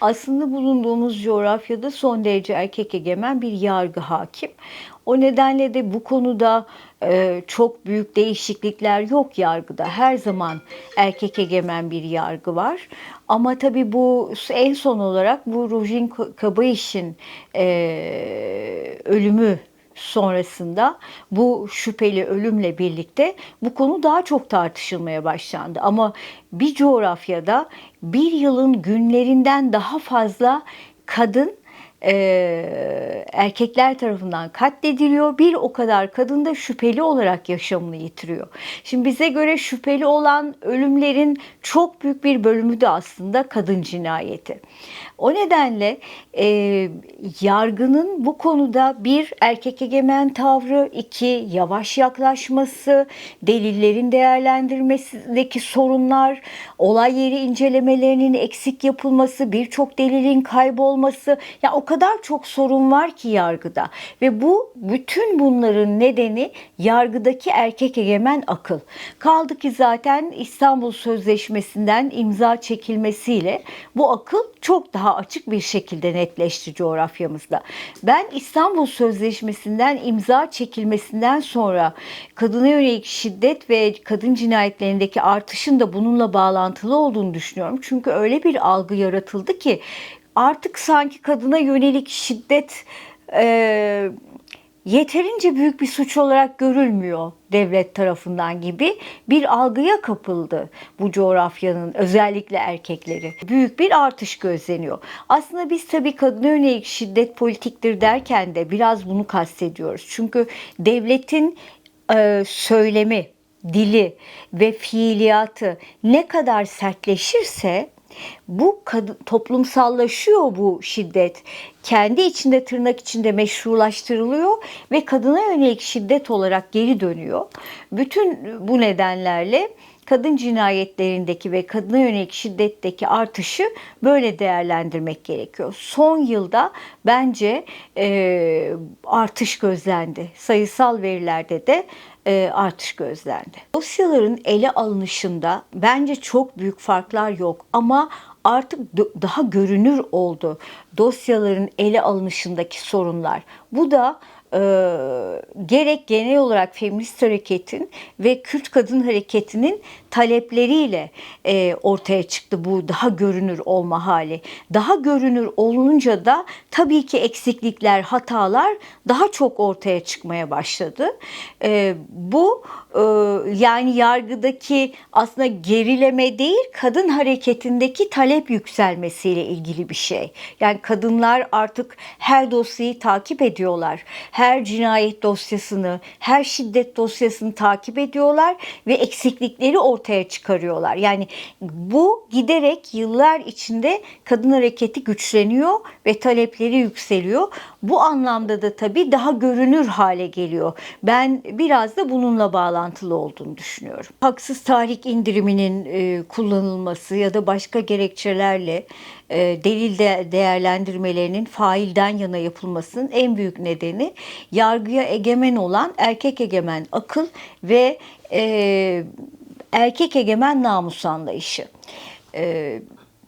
Aslında bulunduğumuz coğrafyada son derece erkek egemen bir yargı hakim. O nedenle de bu konuda e, çok büyük değişiklikler yok yargıda. Her zaman erkek egemen bir yargı var. Ama tabii bu en son olarak bu Rojin Kabayiş'in e, ölümü sonrasında bu şüpheli ölümle birlikte bu konu daha çok tartışılmaya başlandı. Ama bir coğrafyada bir yılın günlerinden daha fazla kadın e, erkekler tarafından katlediliyor. Bir o kadar kadın da şüpheli olarak yaşamını yitiriyor. Şimdi bize göre şüpheli olan ölümlerin çok büyük bir bölümü de aslında kadın cinayeti. O nedenle e, yargının bu konuda bir erkek egemen tavrı, iki yavaş yaklaşması, delillerin değerlendirmesindeki sorunlar, olay yeri incelemelerinin eksik yapılması, birçok delilin kaybolması, ya o kadar çok sorun var ki yargıda ve bu bütün bunların nedeni yargıdaki erkek egemen akıl. Kaldı ki zaten İstanbul Sözleşmesi'nden imza çekilmesiyle bu akıl çok daha açık bir şekilde netleşti coğrafyamızda. Ben İstanbul Sözleşmesi'nden imza çekilmesinden sonra kadına yönelik şiddet ve kadın cinayetlerindeki artışın da bununla bağlantılı olduğunu düşünüyorum. Çünkü öyle bir algı yaratıldı ki artık sanki kadına yönelik şiddet e, yeterince büyük bir suç olarak görülmüyor devlet tarafından gibi bir algıya kapıldı bu coğrafyanın özellikle erkekleri. Büyük bir artış gözleniyor. Aslında biz tabii kadına yönelik şiddet politiktir derken de biraz bunu kastediyoruz. Çünkü devletin e, söylemi, dili ve fiiliyatı ne kadar sertleşirse bu toplumsallaşıyor bu şiddet. Kendi içinde tırnak içinde meşrulaştırılıyor ve kadına yönelik şiddet olarak geri dönüyor. Bütün bu nedenlerle kadın cinayetlerindeki ve kadına yönelik şiddetteki artışı böyle değerlendirmek gerekiyor. Son yılda bence e, artış gözlendi. Sayısal verilerde de e, artış gözlendi. Dosyaların ele alınışında bence çok büyük farklar yok ama artık daha görünür oldu dosyaların ele alınışındaki sorunlar. Bu da e, gerek genel olarak feminist hareketin ve Kürt kadın hareketinin talepleriyle e, ortaya çıktı bu daha görünür olma hali. Daha görünür olunca da tabii ki eksiklikler, hatalar daha çok ortaya çıkmaya başladı. E, bu yani yargıdaki aslında gerileme değil, kadın hareketindeki talep yükselmesiyle ilgili bir şey. Yani kadınlar artık her dosyayı takip ediyorlar. Her cinayet dosyasını, her şiddet dosyasını takip ediyorlar ve eksiklikleri ortaya çıkarıyorlar. Yani bu giderek yıllar içinde kadın hareketi güçleniyor ve talepleri yükseliyor. Bu anlamda da tabii daha görünür hale geliyor. Ben biraz da bununla bağlantılı olduğunu düşünüyorum. Haksız tahrik indiriminin e, kullanılması ya da başka gerekçelerle e, delil de değerlendirmelerinin failden yana yapılmasının en büyük nedeni yargıya egemen olan erkek egemen akıl ve e, erkek egemen namus anlayışı. E,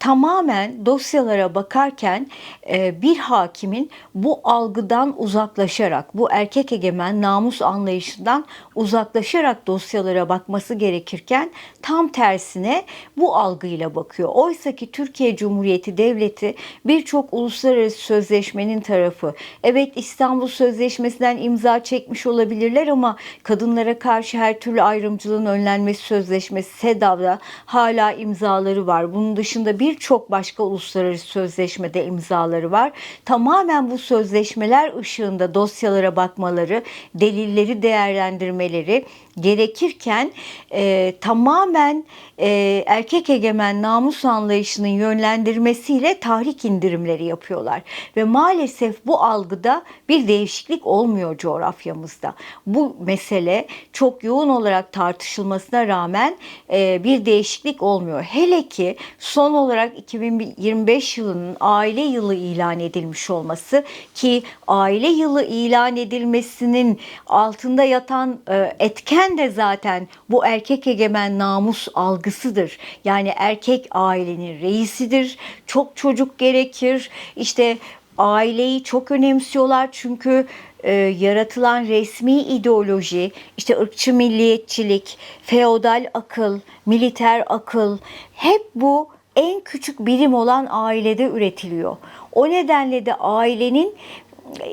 tamamen dosyalara bakarken e, bir hakimin bu algıdan uzaklaşarak, bu erkek egemen namus anlayışından uzaklaşarak dosyalara bakması gerekirken tam tersine bu algıyla bakıyor. Oysa ki Türkiye Cumhuriyeti Devleti birçok uluslararası sözleşmenin tarafı. Evet İstanbul Sözleşmesi'nden imza çekmiş olabilirler ama kadınlara karşı her türlü ayrımcılığın önlenmesi sözleşmesi SEDAV'da hala imzaları var. Bunun dışında bir birçok başka uluslararası sözleşmede imzaları var. Tamamen bu sözleşmeler ışığında dosyalara bakmaları, delilleri değerlendirmeleri gerekirken e, tamamen e, erkek egemen namus anlayışının yönlendirmesiyle tahrik indirimleri yapıyorlar. Ve maalesef bu algıda bir değişiklik olmuyor coğrafyamızda. Bu mesele çok yoğun olarak tartışılmasına rağmen e, bir değişiklik olmuyor. Hele ki son olarak 2025 yılının aile yılı ilan edilmiş olması ki aile yılı ilan edilmesinin altında yatan e, etken neden de zaten bu erkek egemen namus algısıdır. Yani erkek ailenin reisidir. Çok çocuk gerekir. İşte aileyi çok önemsiyorlar çünkü e, yaratılan resmi ideoloji, işte ırkçı milliyetçilik, feodal akıl, militer akıl hep bu en küçük birim olan ailede üretiliyor. O nedenle de ailenin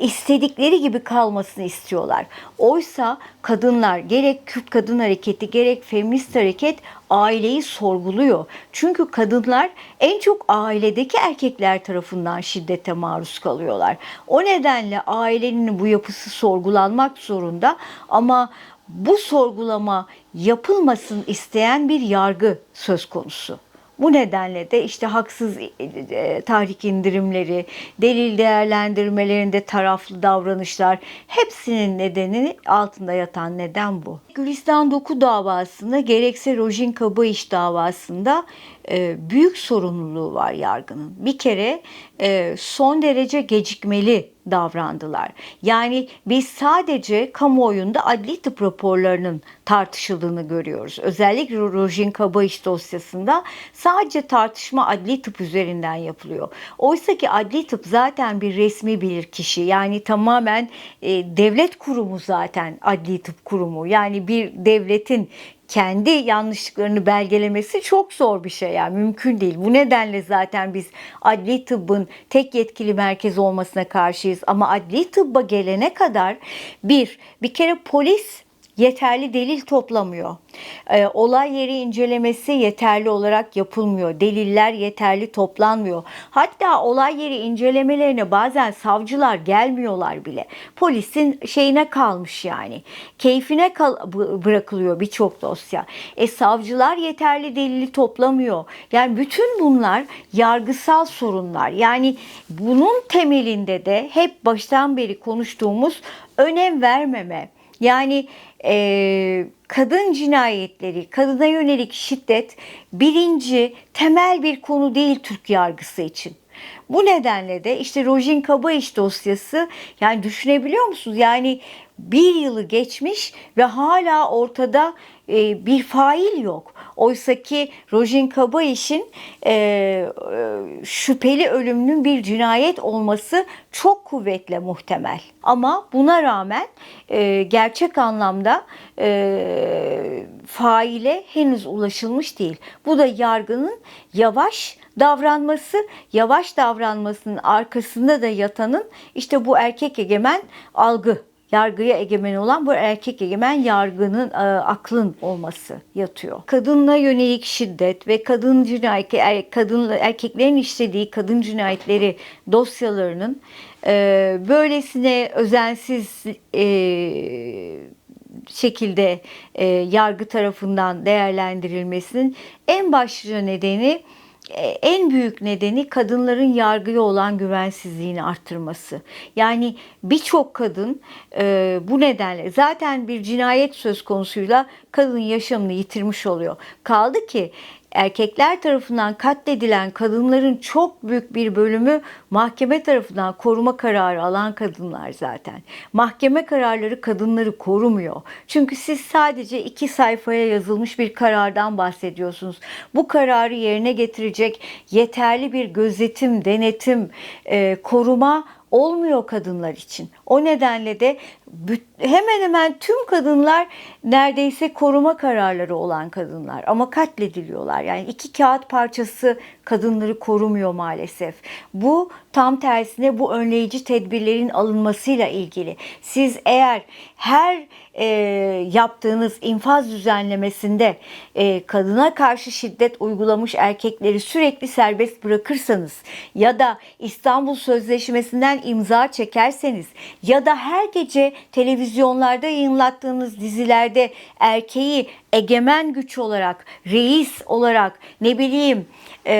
istedikleri gibi kalmasını istiyorlar. Oysa kadınlar gerek Kürt kadın hareketi gerek feminist hareket aileyi sorguluyor. Çünkü kadınlar en çok ailedeki erkekler tarafından şiddete maruz kalıyorlar. O nedenle ailenin bu yapısı sorgulanmak zorunda ama bu sorgulama yapılmasın isteyen bir yargı söz konusu. Bu nedenle de işte haksız e, e, tahrik indirimleri, delil değerlendirmelerinde taraflı davranışlar hepsinin nedeni altında yatan neden bu. Gülistan Doku davasında gerekse Rojin Kabayış davasında e, büyük sorumluluğu var yargının. Bir kere son derece gecikmeli davrandılar. Yani biz sadece kamuoyunda adli tıp raporlarının tartışıldığını görüyoruz. Özellikle Rojin Kabayış dosyasında sadece tartışma adli tıp üzerinden yapılıyor. Oysa ki adli tıp zaten bir resmi bilirkişi. Yani tamamen e, devlet kurumu zaten adli tıp kurumu. Yani bir devletin kendi yanlışlıklarını belgelemesi çok zor bir şey yani mümkün değil. Bu nedenle zaten biz adli tıbbın tek yetkili merkez olmasına karşıyız ama adli tıbba gelene kadar bir bir kere polis yeterli delil toplamıyor. E, olay yeri incelemesi yeterli olarak yapılmıyor. Deliller yeterli toplanmıyor. Hatta olay yeri incelemelerine bazen savcılar gelmiyorlar bile. Polisin şeyine kalmış yani. Keyfine kal bırakılıyor birçok dosya. E savcılar yeterli delili toplamıyor. Yani bütün bunlar yargısal sorunlar. Yani bunun temelinde de hep baştan beri konuştuğumuz önem vermeme, yani e, kadın cinayetleri, kadına yönelik şiddet birinci temel bir konu değil Türk yargısı için. Bu nedenle de işte Rojin Kabayış dosyası yani düşünebiliyor musunuz? Yani bir yılı geçmiş ve hala ortada e, bir fail yok. Oysa ki Rojin Kabayiş'in e, e, şüpheli ölümünün bir cinayet olması çok kuvvetle muhtemel. Ama buna rağmen e, gerçek anlamda e, faile henüz ulaşılmış değil. Bu da yargının yavaş davranması, yavaş davranmasının arkasında da yatanın işte bu erkek egemen algı yargıya egemen olan bu erkek egemen yargının e, aklın olması yatıyor. Kadınla yönelik şiddet ve kadın cinayet er, kadın erkeklerin işlediği kadın cinayetleri dosyalarının e, böylesine özensiz e, şekilde e, yargı tarafından değerlendirilmesinin en başlıca nedeni en büyük nedeni kadınların yargıya olan güvensizliğini arttırması. Yani birçok kadın e, bu nedenle zaten bir cinayet söz konusuyla kadın yaşamını yitirmiş oluyor. Kaldı ki erkekler tarafından katledilen kadınların çok büyük bir bölümü mahkeme tarafından koruma kararı alan kadınlar zaten. Mahkeme kararları kadınları korumuyor. Çünkü siz sadece iki sayfaya yazılmış bir karardan bahsediyorsunuz. Bu kararı yerine getirecek yeterli bir gözetim, denetim, e, koruma olmuyor kadınlar için. O nedenle de hemen hemen tüm kadınlar neredeyse koruma kararları olan kadınlar ama katlediliyorlar. Yani iki kağıt parçası kadınları korumuyor maalesef. Bu tam tersine bu önleyici tedbirlerin alınmasıyla ilgili. Siz eğer her e, yaptığınız infaz düzenlemesinde e, kadına karşı şiddet uygulamış erkekleri sürekli serbest bırakırsanız ya da İstanbul Sözleşmesi'nden imza çekerseniz ya da her gece televizyonlarda yayınlattığınız dizilerde erkeği egemen güç olarak, reis olarak ne bileyim e,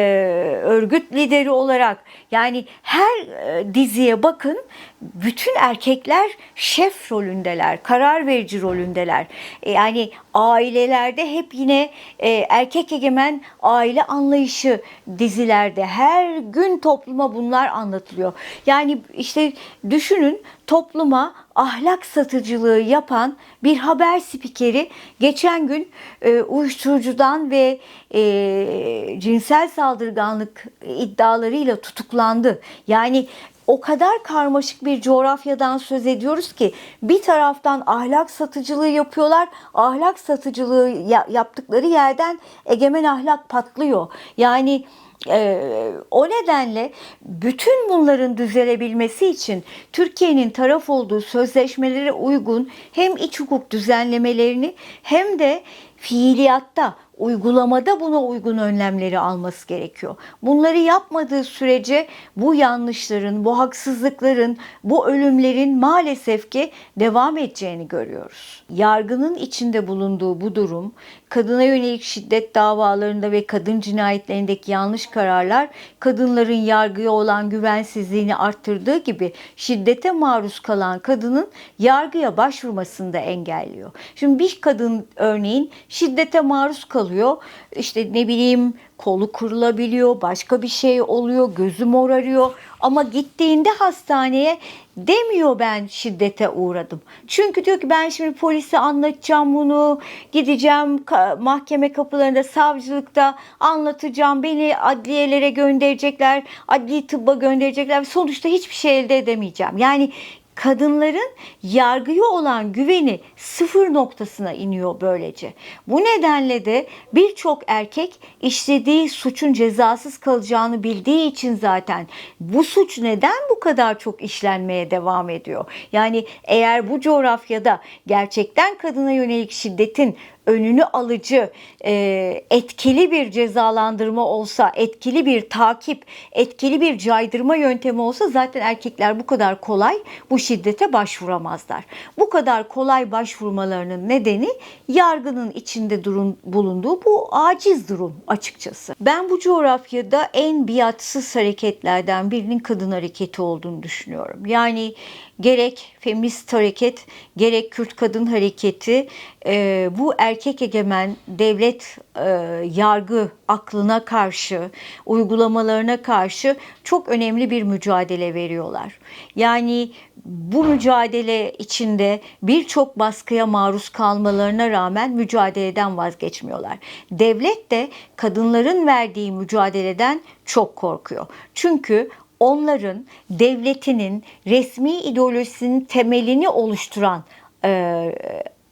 örgüt lideri olarak yani her e, diziye bakın bütün erkekler şef rolündeler, karar verici rolündeler. E, yani ailelerde hep yine e, erkek egemen aile anlayışı dizilerde her gün topluma bunlar anlatılıyor. Yani işte düşünün topluma ahlak satıcılığı yapan bir haber spikeri geçen gün e, uyuşturucudan ve e, cinsel saldırganlık iddialarıyla tutuklandı. Yani o kadar karmaşık bir coğrafyadan söz ediyoruz ki bir taraftan ahlak satıcılığı yapıyorlar. Ahlak satıcılığı ya- yaptıkları yerden egemen ahlak patlıyor. Yani ee, o nedenle bütün bunların düzelebilmesi için Türkiye'nin taraf olduğu sözleşmelere uygun hem iç hukuk düzenlemelerini hem de fiiliyatta, uygulamada buna uygun önlemleri alması gerekiyor. Bunları yapmadığı sürece bu yanlışların, bu haksızlıkların, bu ölümlerin maalesef ki devam edeceğini görüyoruz. Yargının içinde bulunduğu bu durum, kadına yönelik şiddet davalarında ve kadın cinayetlerindeki yanlış kararlar kadınların yargıya olan güvensizliğini arttırdığı gibi şiddete maruz kalan kadının yargıya başvurmasını da engelliyor. Şimdi bir kadın örneğin şiddete maruz kalıyor. İşte ne bileyim kolu kırılabiliyor, başka bir şey oluyor, gözü morarıyor. Ama gittiğinde hastaneye demiyor ben şiddete uğradım. Çünkü diyor ki ben şimdi polise anlatacağım bunu, gideceğim mahkeme kapılarında, savcılıkta anlatacağım, beni adliyelere gönderecekler, adli tıbba gönderecekler. Sonuçta hiçbir şey elde edemeyeceğim. Yani kadınların yargıya olan güveni sıfır noktasına iniyor böylece. Bu nedenle de birçok erkek işlediği suçun cezasız kalacağını bildiği için zaten bu suç neden bu kadar çok işlenmeye devam ediyor? Yani eğer bu coğrafyada gerçekten kadına yönelik şiddetin önünü alıcı, e, etkili bir cezalandırma olsa, etkili bir takip, etkili bir caydırma yöntemi olsa zaten erkekler bu kadar kolay bu şiddete başvuramazlar. Bu kadar kolay başvurmalarının nedeni yargının içinde durun, bulunduğu bu aciz durum açıkçası. Ben bu coğrafyada en biatsız hareketlerden birinin kadın hareketi olduğunu düşünüyorum. Yani gerek feminist hareket, gerek Kürt kadın hareketi e, bu erkek egemen devlet e, yargı aklına karşı, uygulamalarına karşı çok önemli bir mücadele veriyorlar. Yani bu mücadele içinde birçok baskıya maruz kalmalarına rağmen mücadeleden vazgeçmiyorlar. Devlet de kadınların verdiği mücadeleden çok korkuyor. Çünkü onların devletinin resmi ideolojisinin temelini oluşturan e,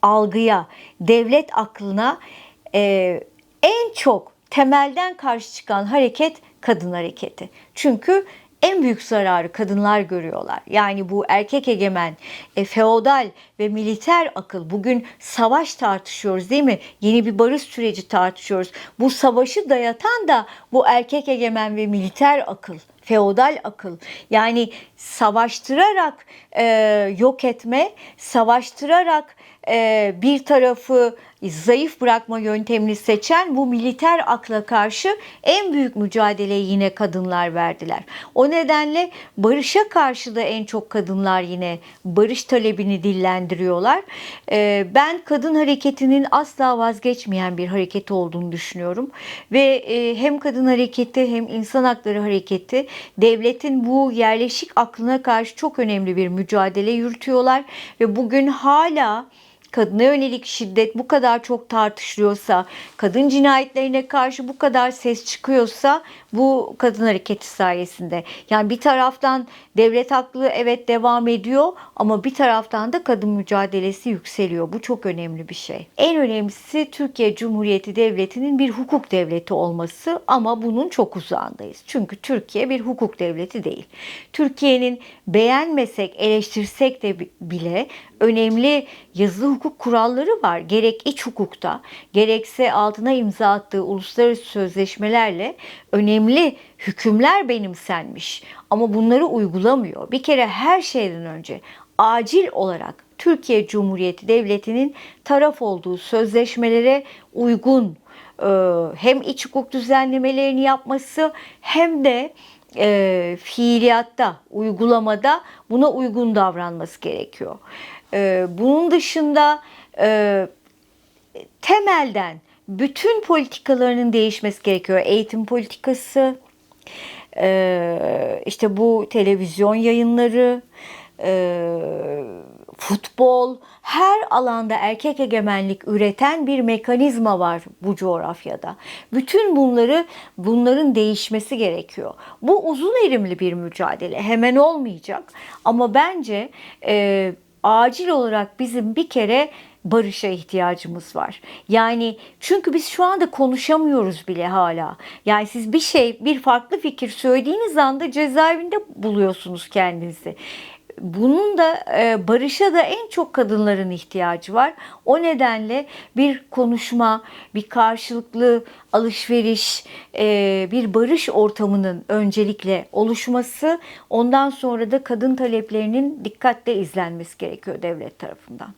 algıya, devlet aklına e, en çok temelden karşı çıkan hareket kadın hareketi. Çünkü en büyük zararı kadınlar görüyorlar. Yani bu erkek egemen, e, feodal ve militer akıl. Bugün savaş tartışıyoruz değil mi? Yeni bir barış süreci tartışıyoruz. Bu savaşı dayatan da bu erkek egemen ve militer akıl feodal akıl. Yani savaştırarak e, yok etme, savaştırarak e, bir tarafı zayıf bırakma yöntemini seçen bu militer akla karşı en büyük mücadeleyi yine kadınlar verdiler. O nedenle barışa karşı da en çok kadınlar yine barış talebini dillendiriyorlar. E, ben kadın hareketinin asla vazgeçmeyen bir hareket olduğunu düşünüyorum ve e, hem kadın hareketi hem insan hakları hareketi devletin bu yerleşik aklına karşı çok önemli bir mücadele yürütüyorlar ve bugün hala kadına yönelik şiddet bu kadar çok tartışılıyorsa, kadın cinayetlerine karşı bu kadar ses çıkıyorsa bu kadın hareketi sayesinde. Yani bir taraftan devlet haklı evet devam ediyor ama bir taraftan da kadın mücadelesi yükseliyor. Bu çok önemli bir şey. En önemlisi Türkiye Cumhuriyeti Devleti'nin bir hukuk devleti olması ama bunun çok uzağındayız. Çünkü Türkiye bir hukuk devleti değil. Türkiye'nin beğenmesek, eleştirsek de bile önemli yazılı hukuk kuralları var. Gerek iç hukukta, gerekse altına imza attığı uluslararası sözleşmelerle önemli hükümler benimsenmiş. Ama bunları uygulamıyor. Bir kere her şeyden önce acil olarak Türkiye Cumhuriyeti Devleti'nin taraf olduğu sözleşmelere uygun e, hem iç hukuk düzenlemelerini yapması hem de e, fiiliyatta, uygulamada buna uygun davranması gerekiyor. E, bunun dışında e, temelden bütün politikalarının değişmesi gerekiyor. Eğitim politikası, e, işte bu televizyon yayınları, e, futbol, her alanda erkek egemenlik üreten bir mekanizma var bu coğrafyada. Bütün bunları bunların değişmesi gerekiyor. Bu uzun erimli bir mücadele. Hemen olmayacak. Ama bence e, acil olarak bizim bir kere barışa ihtiyacımız var. Yani çünkü biz şu anda konuşamıyoruz bile hala. Yani siz bir şey, bir farklı fikir söylediğiniz anda cezaevinde buluyorsunuz kendinizi. Bunun da e, barışa da en çok kadınların ihtiyacı var. O nedenle bir konuşma, bir karşılıklı alışveriş, e, bir barış ortamının öncelikle oluşması, ondan sonra da kadın taleplerinin dikkatle izlenmesi gerekiyor devlet tarafından.